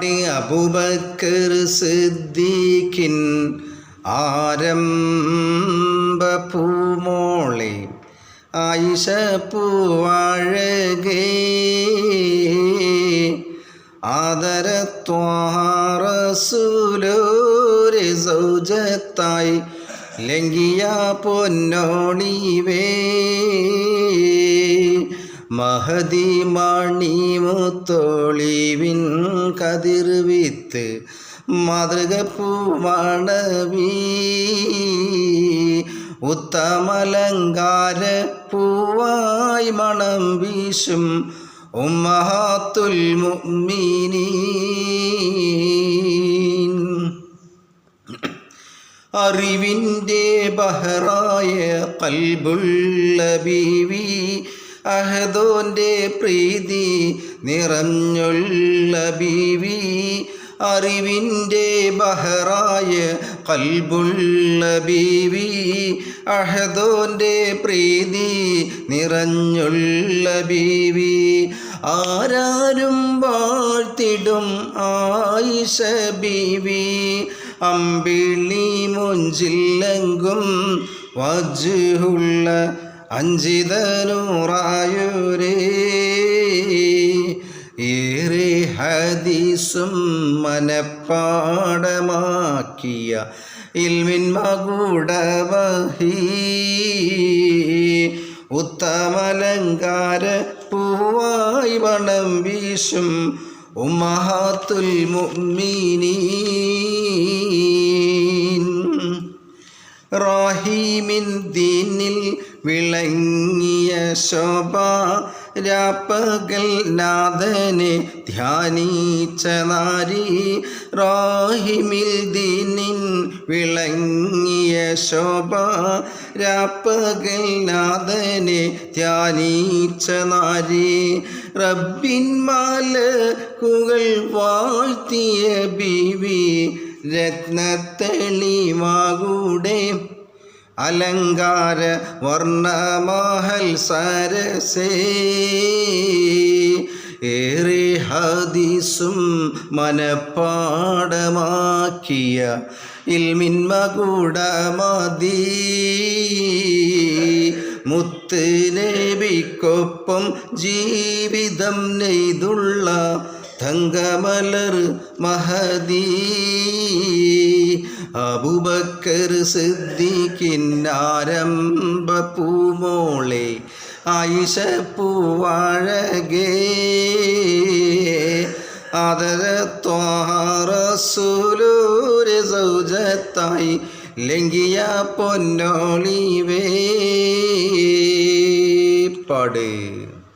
പാട്ട് അബൂബക്കർ സിദ്ദീഖിൻ ആരംഭ പൂമോളെ ആയിഷ പൂവാഴകേ. ആദരത്വാറസൂലോരെ സൗജത്തായി ലംഘിയ പൊന്നോണിവേ. മഹതി മണി മുത്തോളിവിൻ കതിർവിത്ത് മാതൃക പൂമണവി ഉത്തമലങ്കാര പൂവായി മണം വീശും ഉമ്മഹാത്തുൽ മുഅ്മിനീൻ. അറിവിന്റെ ബഹറായ കൽബുള്ള ബീവി അഹദോന്റെ പ്രീതി നിറഞ്ഞുള്ള ബീവി അറിവിന്റെ ബഹറായ കൽബുള്ള ബീവി അഹദോന്റെ പ്രീതി നിറഞ്ഞുള്ള ബീവി. ആരാരും വാഴ്ത്തിടും ആയിഷ ബീവി അമ്പിളി മുഞ്ചില്ലെങ്കും വജുള്ള അഞ്ചിതനൂറായുരേ ഏറെ ഹദീസും മനപ്പാടമാക്കിയ ഇൽമിൻ മകുടവഹി ഉത്തമലങ്കാര പൂവായി വണം വീശും ഉമ്മഹാത്തുൽ മുഅ്മിനീൻ. റാഹീമിൻ ദീനിൽ വിളങ്ങിയ ശോഭ രാപ്പകൽ നാഥനെ ധ്യാനിച്ച നാരി റാഹിമിൽ ദീനിൻ വിളങ്ങിയ ശോഭ രാപ്പകൽ നാഥനെ ധ്യാനിച്ച നാരി റബ്ബിൻ കുകൾ വാഴ്ത്തിയ ബീവി രത്നത്തെളിമാകൂടെ അലങ്കാര വർണമഹൽ സരസേ. ഏറെ ഹദീസും മനപ്പാടമാക്കിയ ഇൽമിന്മകൂടമതി മുത്ത് നബിക്കൊപ്പം ജീവിതം നെയ്തുള്ള തങ്കമലർ മഹദീ. അബുബക്കർ സിദ്ദീഖിന്നാരംഭ പൂമോളെ ആയിഷ പൂവാഴകേ ആദരത്വാറസുലൂര് സൗജത്തായി ലംഘിയ പൊന്നോളിവേ. പാട്.